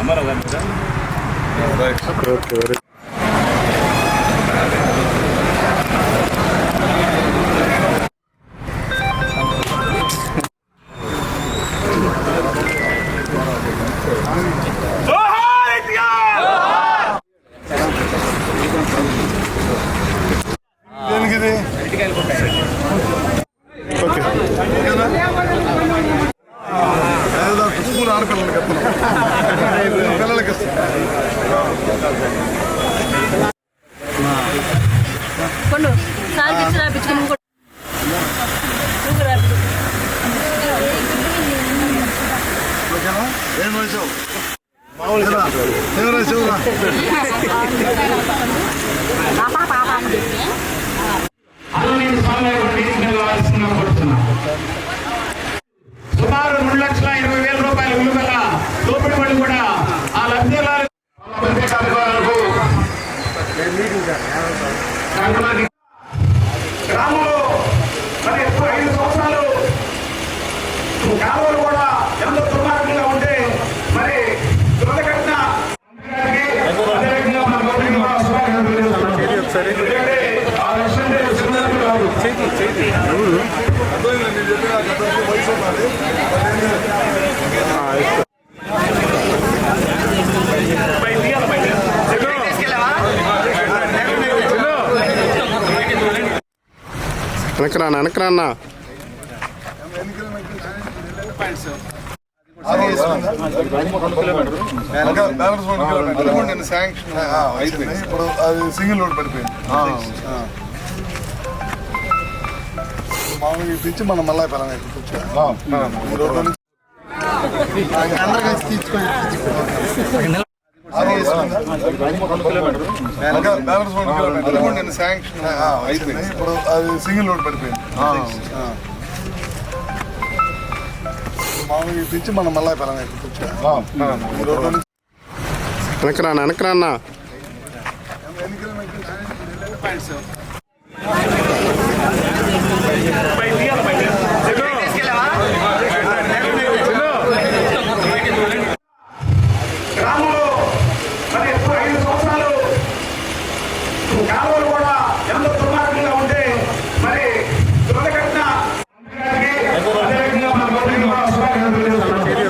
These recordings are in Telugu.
અમારા సుమారు రెండు లక్షల ఇరవై వేల రూపాయల విలువల దోపిడీ పడి కూడా ఆ లబ్ధిదారు ప్రత్యేకాధికారులకు సంక్రాంతి గ్రామంలో మరి ఎక్కువ ఐదు సంవత్సరాలు కాలువలు కూడా ఎంతో దుర్మార్గంగా ఉంటే మరి దురదఘటన అదేవిధంగా మన గవర్నమెంట్ కూడా శుభాకాంక్షలు తెలియజేస్తున్నాం. వెనకరాన్న ఇప్పుడు అది సింగిల్ రోడ్ పడిపోయింది మామూలుగా ఇటు నుంచి మనం మళ్ళా పిల్లలు రోడ్డు నుంచి అందరూ కలిసి తీసుకొని ఇప్పుడు అది సింగిల్ రోడ్ పడిపోయింది మామూలుగా ఇటు నుంచి మనం మళ్ళా రోడ్డు నుంచి వెనకరా అన్న బయట తీయాలి బయట గ్రామంలో మరి ఎక్కువ ఐదు సంవత్సరాలు కాలువలు కూడా ఎంతో దుర్మార్గంగా ఉంటే మరి దురదఘటన అదేవిధంగా మన గవర్నమెంట్ కూడా శుభాకాంక్షలు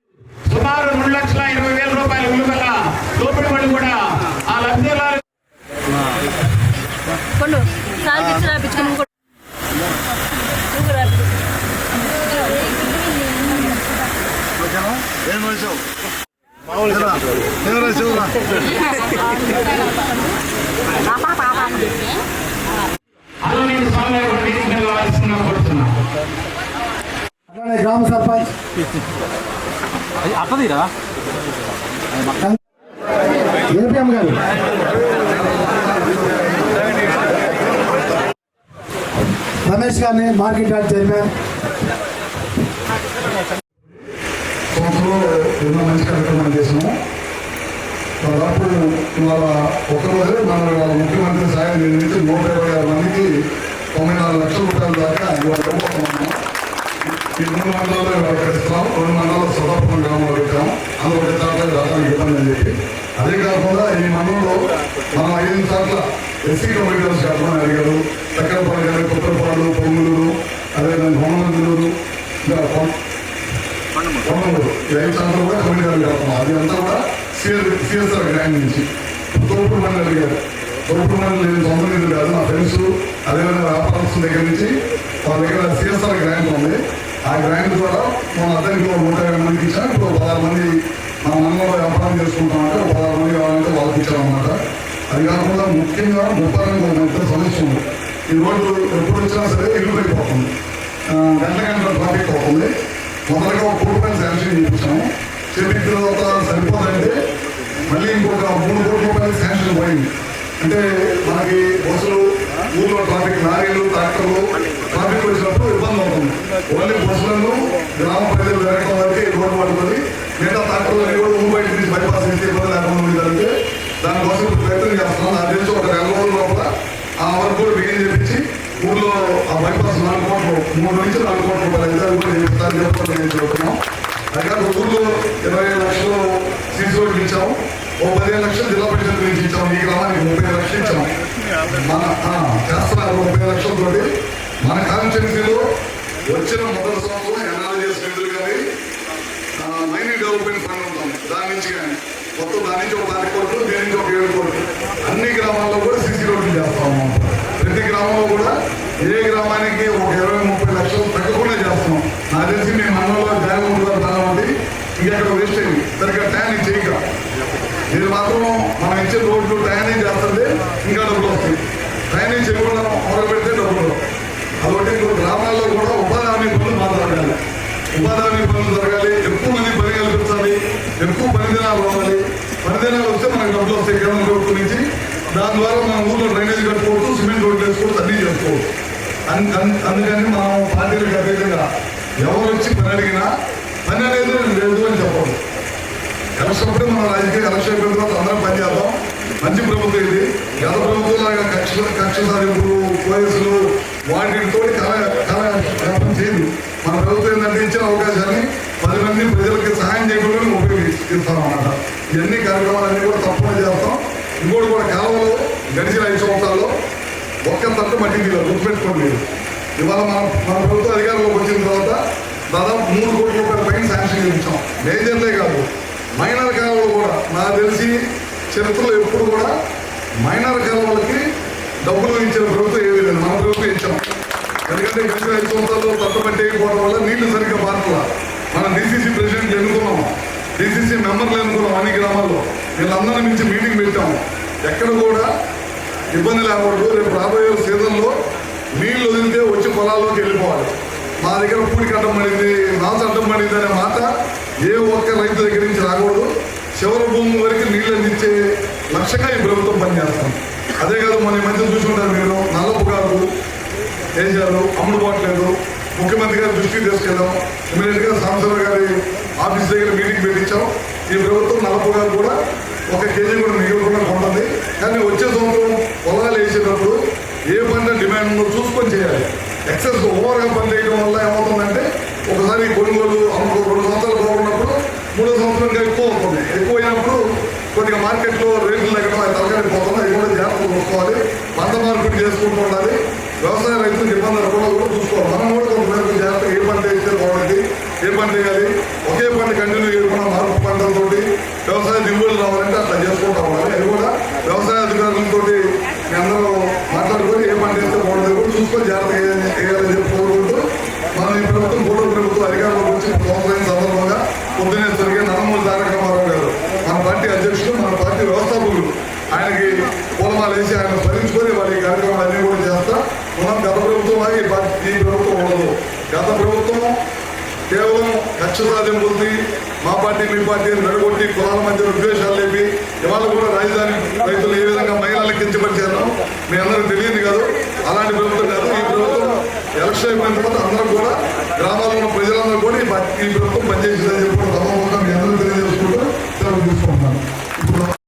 గ్రామ సర్పంచ్. ఏపీఎం గారు. రమేష్ గారిని మార్కెట్ యార్డ్ చైర్మన్. సంవత్సరంలో ఎన్నో మంచి కార్యక్రమాలు చేసినాము దాదాపు ఇవాళ ఒక్కరోజే మన ముఖ్యమంత్రి సాయం నిర్మించి నూట ఇరవై ఆరు మందికి తొంభై నాలుగు లక్షల రూపాయల దాకా ఇవాళ ఇవ్వబోతున్నాము. ఈ మూడు మండలాల్లో ఇవాళ రెండు మండలాలు సదాపురం గ్రామంలో పెట్టాం అందులో ఒక చోట్ల రావడానికి ఇబ్బంది అని చెప్పి. అదే కాకుండా ఈ మండలంలో మనం ఐదు చోట్ల ఎస్సీ కమిటీస్ కట్టమని అడిగారు చక్రపాడు గారు కుట్రపాడు పొంగులూరు అదేవిధంగా హోమనందులూరు ఇంకా కొం- పొంగనూరు ఈ ఐదు చోట్ల కూడా కమిటీ గారు కడతాం అది అంతా కూడా సిఎస్ సిఎస్ఆర్ గ్రాండ్ నుంచి తోపుడు మంది అడిగారు తోపుడు మంది నేను సొంత నిధులు కాదు నా ఫ్రెండ్స్ అదేవిధంగా వ్యాపారస్తుల దగ్గర నుంచి మన దగ్గర సిఎస్ఆర్ గ్రాంట్ ఉంది. ఆ గ్రాంట్ ద్వారా మన అతనికి ఒక నూట యాభై మందికి ఇచ్చాం ఇప్పుడు పదహారు మంది మన మండలంలో వ్యాపారం చేసుకుంటామంటే ఒక పదహారు మంది కావాలంటే వాళ్ళకి ఇచ్చామన్నమాట అది కాకుండా ముఖ్యంగా ముప్పై రెండు మంది సమస్య ఉంది ఈ రోడ్డు ఎప్పుడు వచ్చినా సరే ఇరువైపోతుంది ఆ, గంట గంట ట్రాఫిక్ అవుతుంది మొదటగా ఒక కోటి రూపాయలు శాంక్షన్ చేయించాము చెప్పిన తర్వాత సరిపోదంటే మళ్ళీ ఇంకొక మూడు కోట్ల రూపాయలు శాంక్షన్ పోయింది. అంటే మనకి బస్సులు ఊళ్ళో ట్రాఫిక్ లారీలు ట్రాక్టర్లు ట్రాఫిక్ వచ్చినప్పుడు ఇబ్బంది అవుతుంది. ఓన్లీ బస్సులను గ్రామ ప్రజలు జరగడం వరకు రోడ్డు పడుతుంది మిగతా ట్రాక్టర్లు అన్ని కూడా ముంబై నుంచి బైపాస్ చేసి ఇబ్బంది లేకుండా ఉండాలంటే దానికోసం ఇప్పుడు ప్రయత్నం చేస్తున్నాం. నాకు తెలిసి ఒక నెల రోజుల లోపల ఆ వరకు కూడా బిగిన్ చేపించి ఊళ్ళో ఆ బైపాస్ నాలుగు కోట్లు మూడు నుంచి నాలుగు కోట్ల రూపాయలు అయితే అది కూడా చెప్తాను చెప్పి నేను చెప్తున్నాం. అది ఊళ్ళో ఇరవై లక్షలు సీసీ రోడ్లు ఇచ్చాము. ఓ పదిహేను లక్షలు జిల్లా పరిషత్ నుంచి ఇచ్చాము ఈ గ్రామానికి ముప్పై లక్షలు ఇచ్చాము మన ఆ, చేస్తున్నారు ముప్పై లక్షలతో మన కాన్స్టిట్యూన్సీలో వచ్చిన మొదటి సంవత్సరం ఎన్ఆర్జీఎస్ నిధులు కానీ మైనింగ్ డెవలప్మెంట్ ఫండ్ ఉంటాం. దాని నుంచి కానీ మొత్తం దాని నుంచి ఒక నాలుగు కోట్లు దీని నుంచి ఒక ఏడు కోట్లు. అన్ని గ్రామాల్లో కూడా సిసి రోడ్లు చేస్తాము. ప్రతి గ్రామంలో కూడా ఏ గ్రామానికి ఒక ఇరవై ముప్పై లక్షలు తగ్గకుండా చేస్తున్నాం నాకు తెలిసి మీ మండలంలో జగన్మోహన్ గారు చాలా ఇంకా ఇంకెక్కడ వేస్ట్ అయింది సరిగ్గా ట్యాన్ చేయక. మాత్రం మనం ఇచ్చే రోడ్లు డ్రైనేజ్ చేస్తుంది ఇంకా డబ్బులు వస్తుంది డ్రైనేజ్ చేయకుండా మొదలు పెడితే డబ్బులు కాబట్టి గ్రామాల్లో కూడా ఉపాధి హామీ పనులు మాట్లాడాలి ఉపాధి హామీ పనులు జరగాలి. ఎక్కువ మంది పని కల్పించాలి. ఎక్కువ పని దినాలు రావాలి. పని దినాలు వస్తే మనకు డబ్బులు వస్తాయి కేంద్ర ప్రభుత్వం నుంచి. దాని ద్వారా మన ఊళ్ళో డ్రైనేజ్ కట్టుకోవచ్చు సిమెంట్ రోడ్లు వేసుకోవచ్చు అన్నీ చేసుకోవచ్చు. అన్- అన్- అందుకని మనం పార్టీలకు అతీతంగా ఎవరు వచ్చి పని అడిగినా పని అనేది లేదు అని చెప్పదు ఎలక్షన్ అప్పుడే మన రాజకీయ ఎలక్షన్ అయిపోయిన తర్వాత అందరం పనిచేద్దాం మంచి ప్రభుత్వం ఇది. గత ప్రభుత్వం లాగా కక్ష కక్ష సాధింపులు పోలీసులు వాటితో కల కల వ్యాపారం చేయదు. మన ప్రభుత్వం ఏంటంటే ఇచ్చిన అవకాశాన్ని పది మంది ప్రజలకి సహాయం చేయకుండా ఉపయోగిస్తాం అన్నమాట. ఇవన్నీ కార్యక్రమాలన్నీ కూడా తప్పకుండా చేస్తాం. ఇంకోటి కూడా కాలంలో గడిచిన ఐదు సంవత్సరాల్లో ఒక్క తట్టు మట్టి మీద గుర్తుపెట్టుకోండి. మీరు ఇవాళ మన మన ప్రభుత్వ అధికారంలోకి వచ్చిన తర్వాత దాదాపు మూడు కోట్ల రూపాయల పైన శాంక్షన్ ఇచ్చాం మేజర్లే కాదు. మైనర్ కాలువలు కూడా నాకు తెలిసి చరిత్రలో ఎప్పుడు కూడా మైనర్ కాలువలకి డబ్బులు ఇచ్చిన ప్రభుత్వం ఏమీ లేదు. మన ప్రభుత్వం ఇచ్చాం. ఎందుకంటే గడిచిన ఐదు సంవత్సరాల్లో తట్టుబట్టి అయిపోవడం వల్ల నీళ్ళు సరిగ్గా పారట్ల మనం డీసీసీ ప్రెసిడెంట్ ఎన్నుకున్నాం. డీసీసీ మెంబర్లు ఎన్నుకున్నాం అన్ని గ్రామాల్లో. వీళ్ళందరినీ మించి మీటింగ్ పెట్టాము ఎక్కడ కూడా ఇబ్బంది లేకూడదు. రేపు రాబోయే సీజన్లో నీళ్ళు వదిలితే వచ్చి పొలాల్లోకి వెళ్ళిపోవాలి. మా దగ్గర పూడికి అడ్డం పడింది నాసు అడ్డం పడింది అనే మాట ఏ ఒక్క రైతు దగ్గర నుంచి రాకూడదు. చివరి భూమి వరకు నీళ్ళు అందించే లక్ష్యంగా ఈ ప్రభుత్వం పనిచేస్తాం అదే కాదు మన ఈ మధ్య చూసుకుంటారు మీరు నల్లపు కాదు చేశారు అమ్ముడు పోవట్లేదు ముఖ్యమంత్రి గారి దృష్టికి తీసుకెళ్ళాం ఇమీడియట్గా గా గారి ఆఫీస్ దగ్గర మీటింగ్ పెట్టించాం. ఈ ప్రభుత్వం నల్ల గారు కూడా ఒక కేజీ కూడా మిగిలికుండా కొంటుంది. కానీ వచ్చే సంవత్సరం పొలాలు వేసేటప్పుడు ఏ పంట డిమాండ్ ఉందో చూసుకొని చేయాలి. ఎక్సెస్ ఓవర్గా పని చేయడం వల్ల ఏమవుతుందంటే ఒకసారి కొనుగోలు అమ్ముకో రెండు సంవత్సరాలు బాగున్నప్పుడు మూడో సంవత్సరం ఇంకా ఎక్కువ అవుతుంది ఎక్కువ అయినప్పుడు కొద్దిగా మార్కెట్లో రేట్లు తగ్గడం అది కూడా పంట మార్పిడి చేసుకుంటూ ఉండాలి. వ్యవసాయ రైతులకు ఇబ్బంది రాకుండా కూడా చూసుకోవాలి. మనం కూడా కొంతమేరకు జాగ్రత్త ఏ పంట వేస్తే బాగుంటుంది ఏ పంట వేయాలి ఒకే పంట కంటిన్యూ చేయకుండా మార్పు పంటలతోటి వ్యవసాయ దిగుబడులు రావాలంటే అట్లా చేసుకుంటూ ఉండాలి. అది కూడా వ్యవసాయ అధికారులతో అందరూ మాట్లాడుకొని ఏ పంట వేస్తే బాగుంటుంది కూడా చూసుకొని జాగ్రత్తగా వేయాలని చెప్పి కోరుకుంటూ మనం ఈ ప్రభుత్వం కూటమి ప్రభుత్వం అధికారంలోకి వచ్చి సంవత్సరం సందర్భంగా పొద్దున్నే జరిగే నందమూరి తారక రామారావు గారు మన పార్టీ అధ్యక్షుడు మన పార్టీ వ్యవస్థాపకులు ఆయనకి పూలమాలు వేసి ఆయన భరించుకొని వాళ్ళ కార్యక్రమాలు కార్యక్రమాలన్నీ కూడా చేస్తా. మనం గత ప్రభుత్వం ఈ ప్రభుత్వం ఉండదు. గత ప్రభుత్వం కేవలం కక్ష సాధింపులది మా పార్టీ మీ పార్టీ అని కులాల మధ్య ఉద్వేషాలు లేపి ఇవాళ కూడా రాజధాని రైతులు ఏ విధంగా మహిళలు కించపరిచారో మీ అందరికి తెలియదు కాదు. అలాంటి ప్రభుత్వం కాదు. ఈ ప్రభుత్వం ఎలక్షన్ అయిపోయిన తర్వాత అందరం కూడా గ్రామాల్లో ఉన్న ప్రజలందరూ కూడా ఈ ప్రభుత్వం పనిచేసిందని